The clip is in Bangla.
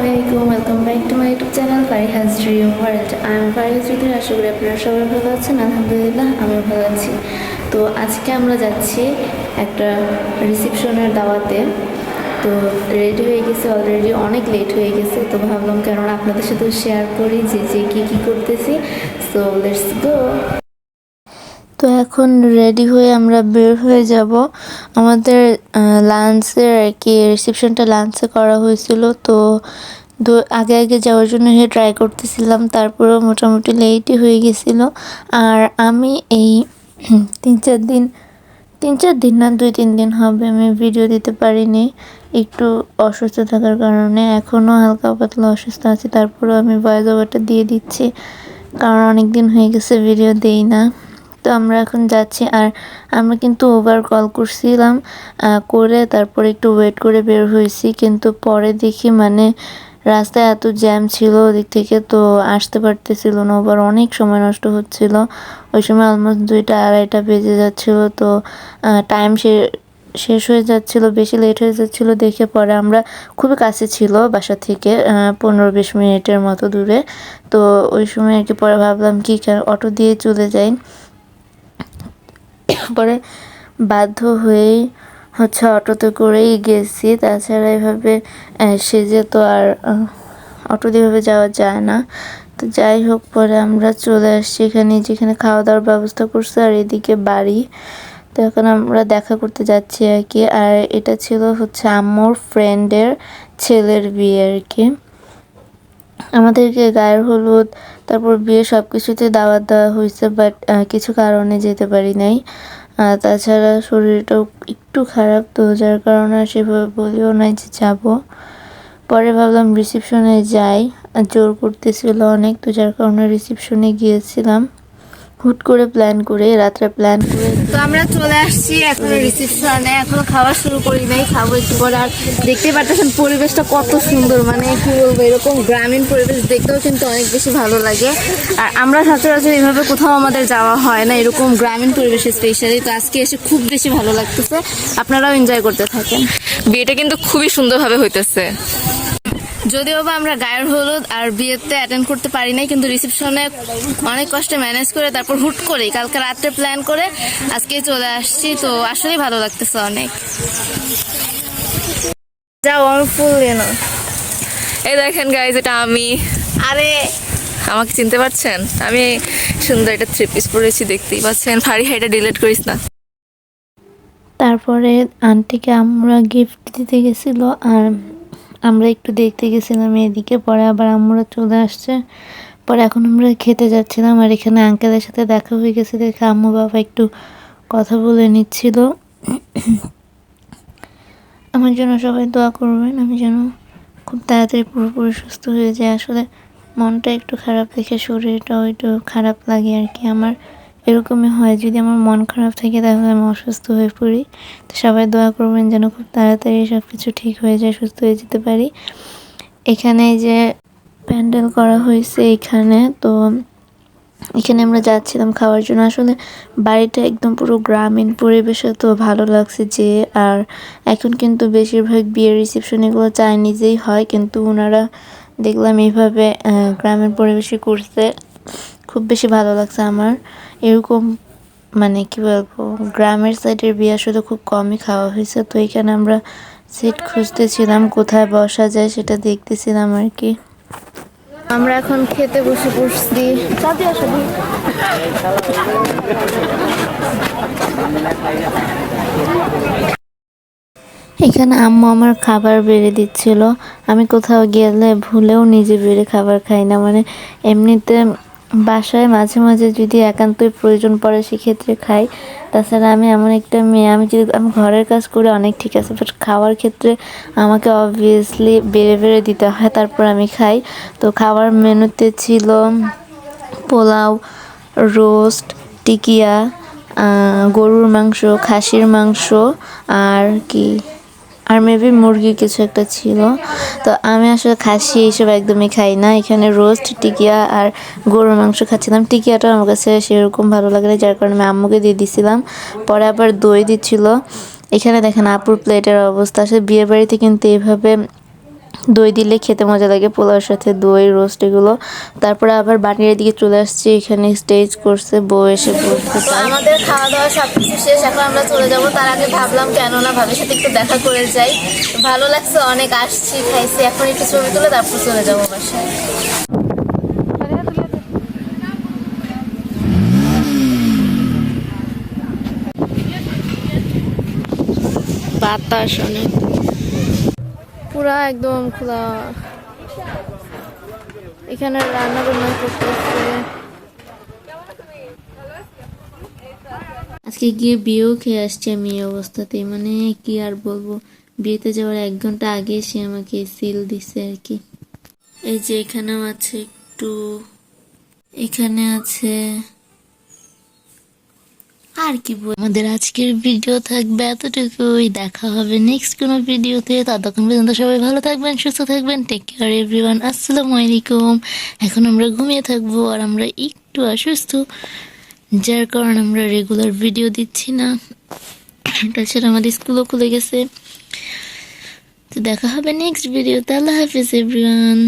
আলাইকুম welcome back to my YouTube channel Fariha's dream world আমি ফারিহাজ চৌধুরী আশা করি আপনারা সবাই ভালো আছেন, আলহামদুলিল্লাহ, আমিও ভালো আছি। তো আজকে আমরা যাচ্ছি একটা রিসেপশনের দাওয়াতে। তো রেডি হয়ে গেছে অলরেডি অনেক লেট হয়ে গেছে। তো ভাবলাম কেননা আপনাদের সাথে শেয়ার করি যে যে কী কী করতেছি। সো লেটস গো তো এখন রেডি হয়ে আমরা বের হয়ে যাব। আমাদের লাঞ্চের আর কি রিসেপশনটা লাঞ্চে করা হয়েছিল। তো আগে আগে যাওয়ার জন্য হে ট্রাই করতেছিলাম। তারপরেও মোটামুটি লেটই হয়ে গেছিল। আর আমি এই তিন, চার দিন, তিন, চার দিন না, দুই, তিন দিন হবে আমি ভিডিও দিতে পারিনি। একটু অসুস্থ থাকার কারণে এখনও হালকা পাতলা অসুস্থ আছি। তারপরেও আমি ওভারটা দিয়ে দিচ্ছি। কারণ অনেক দিন হয়ে গেছে ভিডিও দেই না। তো আমরা এখন যাচ্ছি আর আমরা কিন্তু ওভার কল করছিলাম করে তারপরে একটু ওয়েট করে বের হয়েছি। কিন্তু পরে দেখি মানে রাস্তায় এত জ্যাম ছিল ওদিক থেকে তো আসতে পারতেছিল না। ওভার অনেক সময় নষ্ট হচ্ছিল। ওই সময় অলমোস্ট দুইটা আড়াইটা বেজে যাচ্ছিল। তো টাইম সে শেষ হয়ে যাচ্ছিল, বেশি লেট হয়ে যাচ্ছিল দেখে পরে আমরা খুবই কাছে ছিল বাসা থেকে পনেরো বিশ মিনিটের মতো দূরে। তো ওই সময় আর কি পরে ভাবলাম কি, অটো দিয়ে চলে যাই। পরে বাধ্য হয়েই হচ্ছে অটোতে করেই গেছি। তাছাড়া এভাবে সেজে তো আর অটো দিয়ে এভাবে যাওয়া যায় না। তো যাই হোক, পরে আমরা চলে আসছি এখানে, যেখানে খাওয়া দাওয়ার ব্যবস্থা করছে আর এদিকে বাড়ি। তো এখন আমরা দেখা করতে যাচ্ছি আর কি। আর এটা ছিল হচ্ছে আম্মুর ফ্রেন্ডের ছেলের বিয়ে আর কি। আমাদেরকে গায়ের হলুদ তারপর বিয়ে সব কিছুতে দাওয়াত দেওয়া হয়েছে বাট কিছু কারণে যেতে পারি নাই। তাছাড়া শরীরটাও একটু খারাপ তো, যার কারণে সেভাবে বলিও নাই যে যাব। পরে ভাবলাম রিসেপশনে যাই জোর করতেছিল অনেক তো, যার কারণে রিসেপশনে গিয়েছিলাম। হুট করে প্ল্যান করে রাত্রে প্ল্যান করে। তো আমরা চলে আসছি এখন রিসেপশনে এখনও খাওয়া শুরু করি নাই খাব একটু পরে। আর দেখতে পাচ্ছেন পরিবেশটা কত সুন্দর মানে কি বলব এরকম গ্রামীণ পরিবেশ দেখতেও কিন্তু অনেক বেশি ভালো লাগে। আর আমরা সচরাচর এইভাবে কোথাও আমাদের যাওয়া হয় না এরকম গ্রামীণ পরিবেশে স্পেশালি তো আজকে এসে খুব বেশি ভালো লাগতেছে। আপনারাও এনজয় করতে থাকেন। বিয়েটা কিন্তু খুবই সুন্দরভাবে হইতেছে। যদিও বা আমরা গায়ের হলুদ আর বিয়েতে অ্যাটেন্ড করতে পারি নাই কিন্তু রিসেপশনে অনেক কষ্টে ম্যানেজ করে তারপর হুট করে কালকে রাত্রে প্ল্যান করে আজকে চলে আসছি। তো আসলেই ভালো লাগতেছে অনেক। যাও আমি ফুল এই দেখেন গাইজ এটা আমি। আরে! আমাকে চিনতে পারছেন? আমি সুন্দর একটা থ্রি পিস পরেছি দেখতেই পাচ্ছেন। ফারি হাইটা ডিলিট করিস না। তারপরে আন্টিকে আমরা গিফট দিতে গেছিল আর আমরা একটু দেখতে গেছিলাম এদিকে, পরে আবার আমরা চলে আসছে। পরে এখন আমরা খেতে যাচ্ছিলাম আর এখানে আঙ্কেলের সাথে দেখা হয়ে গেছে, দেখে আম্মু বাবা একটু কথা বলে নিচ্ছিল। আমার জন্য সবাই দোয়া করবেন, আমি যেন খুব তাড়াতাড়ি পুরোপুরি সুস্থ হয়ে যায় আসলে মনটা একটু খারাপ দেখে শরীরটাও একটু খারাপ লাগে আর কি। আমার এরকমই হয়। যদি আমার মন খারাপ থাকে তাহলে আমি অসুস্থ হয়ে পড়ি। তো সবাই দোয়া করবেন যেন খুব তাড়াতাড়ি সব কিছু ঠিক হয়ে যায় সুস্থ হয়ে যেতে পারি। এখানে যে প্যান্ডেল করা হয়েছে এখানে তো এখানে আমরা যাচ্ছিলাম খাওয়ার জন্য। আসলে বাড়িটা একদম পুরো গ্রামীণ পরিবেশে তো ভালো লাগছে যে আর এখন কিন্তু বেশিরভাগ বিয়ের রিসেপশন এগুলো চাইনিজেই হয় কিন্তু ওনারা দেখলাম এইভাবে আহ, গ্রামীণ পরিবেশে করছে খুব বেশি ভালো লাগছে আমার। এরকম মানে কি বলব, গ্রামের সাইডের বিয়ে আসলে খুব কমই খাওয়া হয়েছে, তো এখানে আমরা সিট খুঁজতেছিলাম, কোথায় বসা যায় সেটা দেখতেছিলাম আর কি। আমরা এখন খেতে বসে আসলে। এখানে আম্মু আমার খাবার বেড়ে দিচ্ছিল। আমি কোথাও গেলে ভুলেও নিজে বেড়ে খাবার খাই না মানে এমনিতে বাসায় মাঝে মাঝে যদি একান্তই প্রয়োজন পড়ে সেক্ষেত্রে খাই। তাছাড়া আমি এমন একটা মেয়ে, আমি যদি আমি ঘরের কাজ করে অনেক ঠিক আছে বাট খাওয়ার ক্ষেত্রে আমাকে অবভিয়াসলি বেড়ে বেড়ে দিতে হয়, তারপর আমি খাই। তো খাওয়ার মেনুতে ছিল পোলাও, রোস্ট, টিকিয়া গরুর মাংস, খাসির মাংস, আর কি? আর মেবি মুরগি কিছু একটা ছিল। তো আমি আসলে খাসি এইসব একদমই খাই না। এখানে রোস্ট টিকিয়া আর গরুর মাংস খাচ্ছিলাম। টিকিয়াটা আমার কাছে সেরকম ভালো লাগে না, যার কারণে আমি আম্মুকে দিয়ে দিছিলাম। পরে আবার দই দিচ্ছিল। এখানে দেখেন আপুর প্লেটের অবস্থা। আসলে বিয়ে বাড়িতে কিন্তু এইভাবে দই দিলে খেতে মজা লাগে পোলাওর সাথে দই রোস্ট এগুলো। তারপরে আবার বানিয়ে দিকে চলে আসছি এখানে স্টেজ করছে বউ এসে বসতে আমাদের খাওয়া দাওয়া সব কিছু শেষ এখন আমরা চলে যাব। তার আগে ভাবলাম কেন না ভাবির সাথে একটু দেখা করে যাই। ভালো লাগছে অনেক আসছি খাইছি এখন একটু ছবি তুলে তারপর চলে যাব বাসায়। বাতাস অনেক। পুরা একদম খোলা। এখানে রান্না বান্না করতেছে। আজকে গিয়ে বিয়েও খেয়ে আসছি আমি এই অবস্থাতে মানে কি আর বলব? বিয়েতে যাওয়ার এক ঘণ্টা আগে সে আমাকে সিল দিছে আর কি। এই যে এখানেও আছে একটু এখানে আছে আর কি বল আমাদের আজকের ভিডিও থাকবে এতটুকুই। দেখা হবে নেক্সট কোনো ভিডিওতে ততক্ষণ পর্যন্ত সবাই ভালো থাকবেন, সুস্থ থাকবেন। টেক কেয়ার এভরিওয়ান আসসালামু আলাইকুম। এখন আমরা ঘুমিয়ে থাকব আর আমরা একটু অসুস্থ। যার কারণে আমরা রেগুলার ভিডিও দিচ্ছি না। তাছাড়া আমাদের স্কুলও খুলে গেছে। তো দেখা হবে নেক্সট ভিডিওতে আল্লাহ হাফিজ এভরিওয়ান